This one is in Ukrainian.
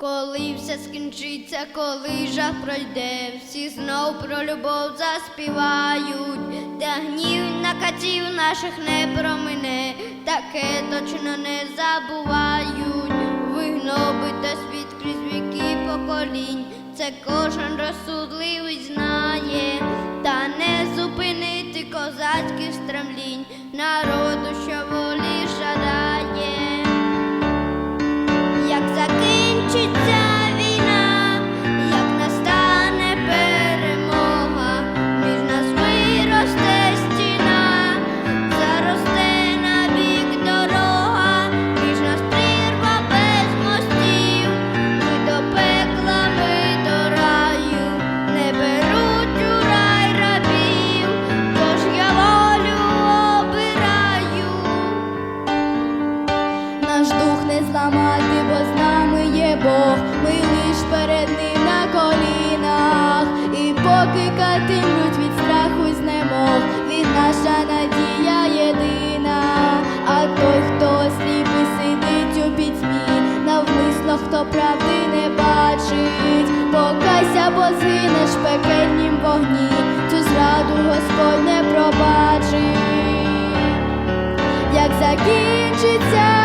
Коли все скінчиться, коли жах пройде, всі знов про любов заспівають, та гнів накатів наших не промине, таке точно не забувають. Вигноби та світ крізь віки поколінь, це кожен розсудливий знає, та не зупинити козацьких стремлінь, народу, що зламати, бо з нами є Бог, ми лиш перед ним на колінах, і поки катимуть від страху знемог, він наша надія єдина, а той, хто сліпий сидить у пітьмі, навмисно, хто правди не бачить, покайся, бо згинеш в пекельнім вогні, цю зраду Господь не пробачить. Як закінчиться